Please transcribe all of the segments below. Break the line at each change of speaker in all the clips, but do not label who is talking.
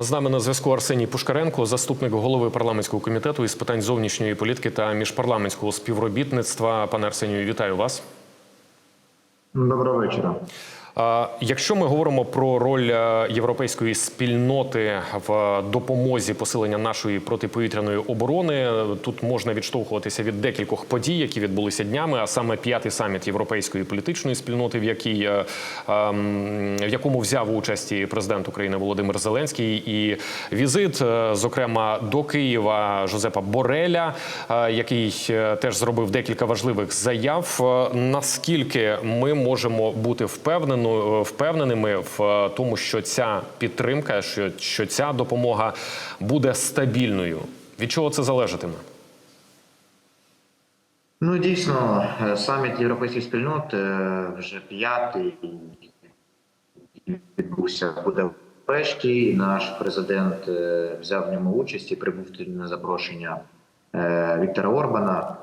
З нами на зв'язку Арсеній Пушкаренко, заступник голови парламентського комітету із питань зовнішньої політики та міжпарламентського співробітництва. Пане Арсенію, вітаю вас.
Доброго вечора.
Якщо ми говоримо про роль е, європейської спільноти в допомозі посилення нашої протиповітряної оборони, тут можна відштовхуватися від декількох подій, які відбулися днями, а саме п'ятий саміт європейської політичної спільноти, в якій е, ем, в якому взяв участь президент України Володимир Зеленський, і візит, е, зокрема до Києва Жозепа Бореля, який теж зробив декілька важливих заяв. Наскільки ми можемо бути впевнено, впевненими в е, тому, що ця підтримка, що, що ця допомога буде стабільною? Від чого це залежатиме?
Ну дійсно, е, саміт європейських спільнот е, вже п'ятий відбувся в Будапешті. Наш президент е, взяв в ньому участь і прибув на запрошення е, Віктора Орбана.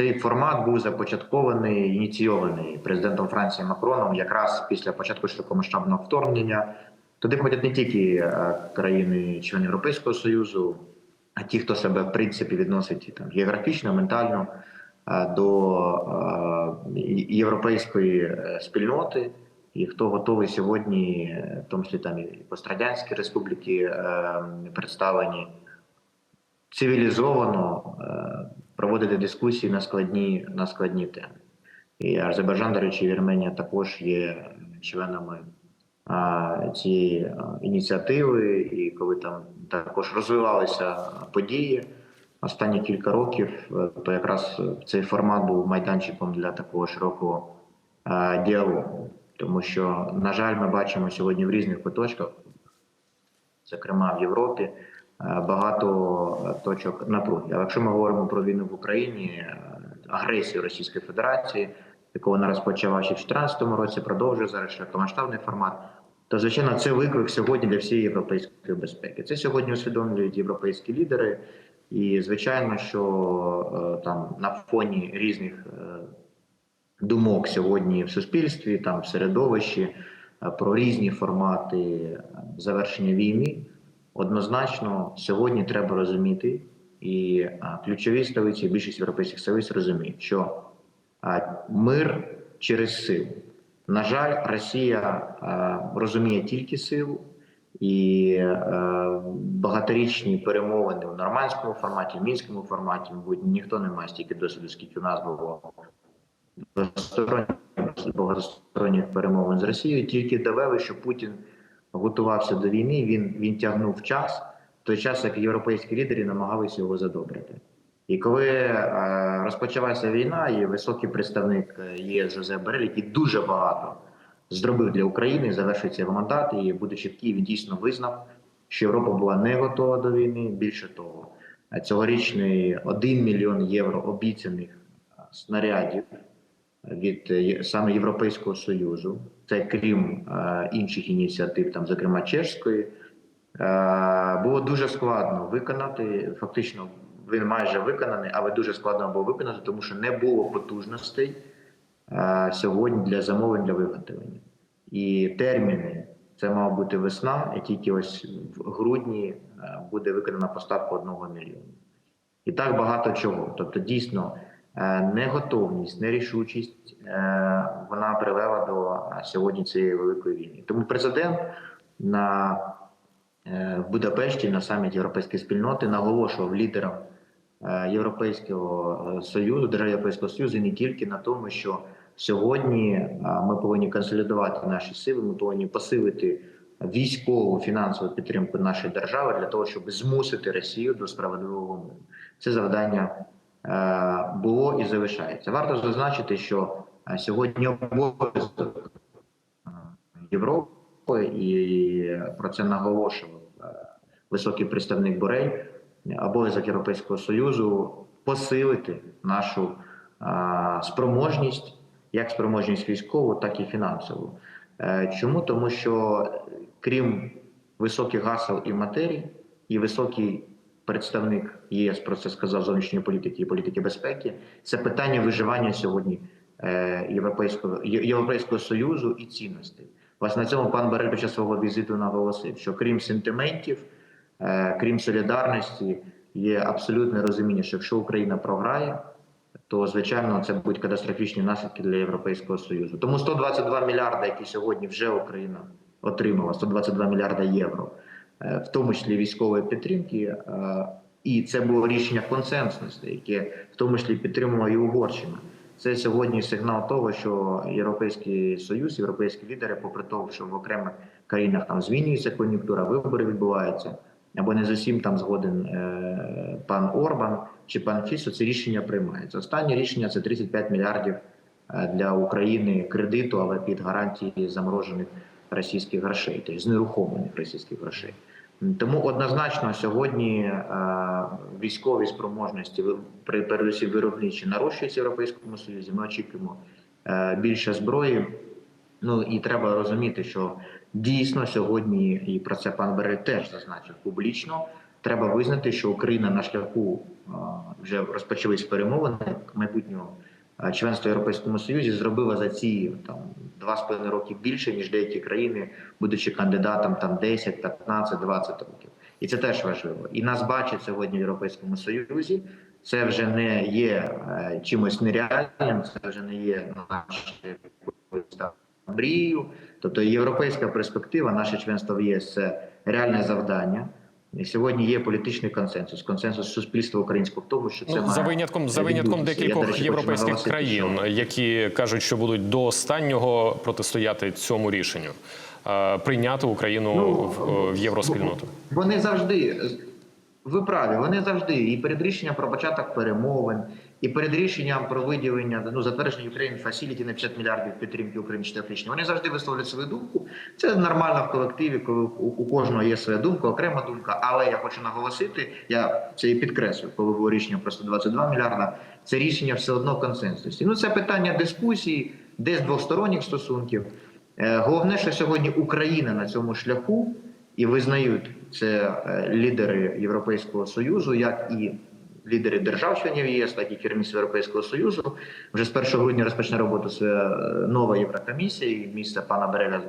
Цей формат був започаткований, ініційований президентом Франції Макроном якраз після початку широкомасштабного вторгнення. Туди ходять не тільки е, країни-члени Європейського Союзу, а ті, хто себе в принципі відносить там географічно, ментально е, до е, європейської спільноти, і хто готовий сьогодні, в тому числі там і пострадянські республіки представлені цивілізовано проводити дискусії на складні на складні теми. І Азербайджан, до речі, Вірменія також є членами а, цієї ініціативи, і коли там також розвивалися події останні кілька років, е, то якраз цей формат був майданчиком для такого широкого діалогу. Тому що, на жаль, ми бачимо сьогодні в різних куточках, зокрема в Європі, багато е, точок напруги. А якщо ми говоримо про війну в Україні, е, агресію Російської Федерації, яку вона розпочала ще в 2014 році, продовжує зараз широкомасштабний формат. То звичайно, це виклик сьогодні для всієї європейської безпеки. Це сьогодні усвідомлюють європейські лідери, і звичайно, що е, там на фоні різних е, думок сьогодні в суспільстві, там в середовищі е, про різні формати е, завершення війни. Однозначно, сьогодні треба розуміти, і ключові столиці, більшість європейських столиць розуміють, що мир через силу. На жаль, Росія розуміє тільки силу, і багаторічні перемовини в нормандському форматі, в мінському форматі, мабуть, ніхто не має стільки досвіду, скільки у нас було багатосторонніх перемовин з Росією, тільки довели, що Путін готувався до війни. Він він тягнув час в той час, як європейські лідери намагалися його задобрити. І коли е, розпочалася війна, і високий представник е, ЄС Жозеп Борель, який дуже багато зробив для України, завершується його мандат, і буде чіткий, він дійсно визнав, що Європа була не готова до війни. Більше того, цьогорічний 1 мільйон євро обіцяних е, снарядів від саме Європейського союзу, це крім е, інших ініціатив, там, зокрема чешської, е, було дуже складно виконати. Фактично, він майже виконаний, але дуже складно було виконати, тому що не було потужностей е, сьогодні для замовлень для виготовлення. І терміни це мав бути весна, і тільки ось в грудні буде виконана поставка одного мільйона. І так багато чого. Тобто, дійсно. Е, Неготовність, нерішучість е, вона привела до е, сьогодні цієї великої війни. Тому президент на Будапешті на саміті Європейської спільноти наголошував лідерам Європейського союзу, держав Європейського союзу і не тільки на тому, що сьогодні ми повинні консолідувати наші сили, ми повинні посилити військову фінансову підтримку нашої держави для того, щоб змусити Росію до справедливого миру. Це завдання. Е, було і залишається. Варто зазначити, що е, сьогодні обов'язок е, Європи, і про це наголошував високий представник Борель, обов'язок Європейського Союзу посилити нашу спроможність, як спроможність військову, так і фінансову. Чому? Тому що крім високих гасел і матерій, і високий представник ЄС про це сказав зовнішньої політики і політики безпеки. Це питання виживання сьогодні е, європейського європейського союзу і цінностей. Власне, на цьому пан Барель під час свого візиту наголосив, що крім сентиментів, е, крім солідарності, є абсолютне розуміння, що якщо Україна програє, то звичайно це будуть катастрофічні наслідки для Європейського Союзу. Тому 122 мільярди, які сьогодні вже Україна отримала, 122 мільярда євро, в тому числі військової підтримки. е, І це було рішення консенсусне, яке в тому числі підтримувала і Угорщина. Це сьогодні сигнал того, що Європейський Союз, європейські лідери, попри те, що в окремих країнах там змінюється кон'юнктура, вибори відбуваються, або не з усім там згоден е, пан Орбан чи пан Фісо, це рішення приймається. Останнє рішення це 35 мільярдів е, для України кредиту, але під гарантії заморожених російських грошей, тобто знерухомлених російських грошей. Тому однозначно сьогодні е, військові спроможності передусім виробничі нарощуються в Європейському Союзі. Ми очікуємо е, більше зброї. Ну і треба розуміти, що дійсно сьогодні, і про це пан Берель теж зазначив публічно. Треба визнати, що Україна на шляху вже розпочались перемовини майбутнього а, членства в Європейському Союзі, зробила за ці там два з половиною роки більше ніж деякі країни, будучи кандидатом там 10, 15, 20 років. І це теж важливо. І нас бачать сьогодні в Європейському Союзі. Це вже не є е, чимось нереальним, це вже не є нашою мрією. Тобто європейська перспектива, наше членство в ЄС це реальне завдання. І сьогодні є політичний консенсус, консенсус суспільства українського в тому, що це
Ну,
має
за винятком за винятком.
Я,
декількох
речі,
європейських країн,
що-
які кажуть, що будуть до останнього протистояти цьому рішенню, е, прийняти Україну
Ну,
в, в євроспільноту.
Вони завжди ви праві, вони завжди і перед рішенням про початок перемовин, і перед рішенням про виділення ну затвердження України фасіліті на 50 мільярдів підтримки України четвертично. Вони завжди висловлюють свою думку. Це нормально в колективі, коли у, у кожного є своя думка, окрема думка. Але я хочу наголосити, я це і підкреслю, коли було рішення про 122 мільярда. Це рішення все одно консенсусі. Ну це питання дискусії, десь двосторонніх стосунків. Е, Головне, що сьогодні Україна на цьому шляху і визнають це е, лідери Європейського союзу, як і лідери держав-членів ЄС, так і керівництво Європейського союзу. Вже з 1 грудня розпочне роботу своя е, нова Єврокомісія. І місце пана Береля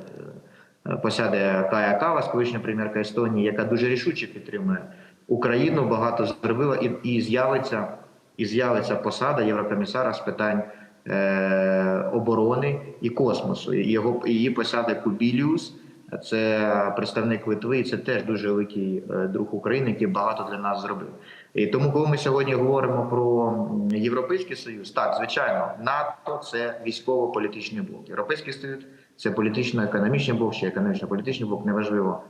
е, посяде Кая Кавас, колишня прем'єрка Естонії, яка дуже рішуче підтримує Україну. Багато зробила і, і з'явиться і з'явиться посада єврокомісара з питань е, оборони і космосу. Його її посяде Кубіліус. Це представник Литви, і це теж дуже великий е, друг України, який багато для нас зробив. І тому, коли ми сьогодні говоримо про європейський союз, так звичайно, НАТО це військово-політичний блок. Європейський союз це політично-економічний блок, чи економічно-політичний блок, неважливо.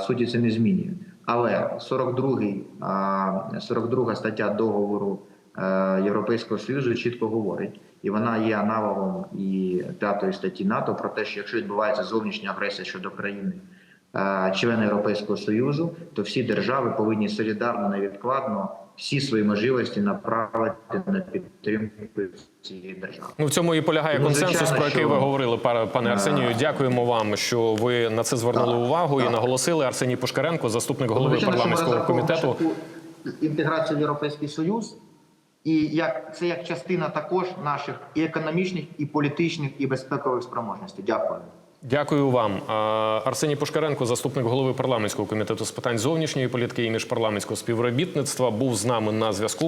Суті це не змінює. Але 42-й, а, 42 стаття договору е, Європейського союзу чітко говорить, і вона є аналогом і п'ятої статті НАТО про те, що якщо відбувається зовнішня агресія щодо країни, члени Європейського союзу, то всі держави повинні солідарно невідкладно всі свої можливості направити на підтримку цієї держави.
Ну в цьому і полягає консенсус,
звичайно,
про який
що-
ви говорили, пане пане Арсенію. Дякуємо вам, що ви на це звернули
Так,
увагу і наголосили. Арсеній Пушкаренко, заступник голови
Звичайно,
парламентського комітету.
інтеграцію в Європейський Союз, і як це як частина також наших і економічних, і політичних, і безпекових спроможностей. Дякую.
Дякую вам, Арсеній Пушкаренко, заступник голови парламентського комітету з питань зовнішньої політики і міжпарламентського співробітництва, був з нами на зв'язку.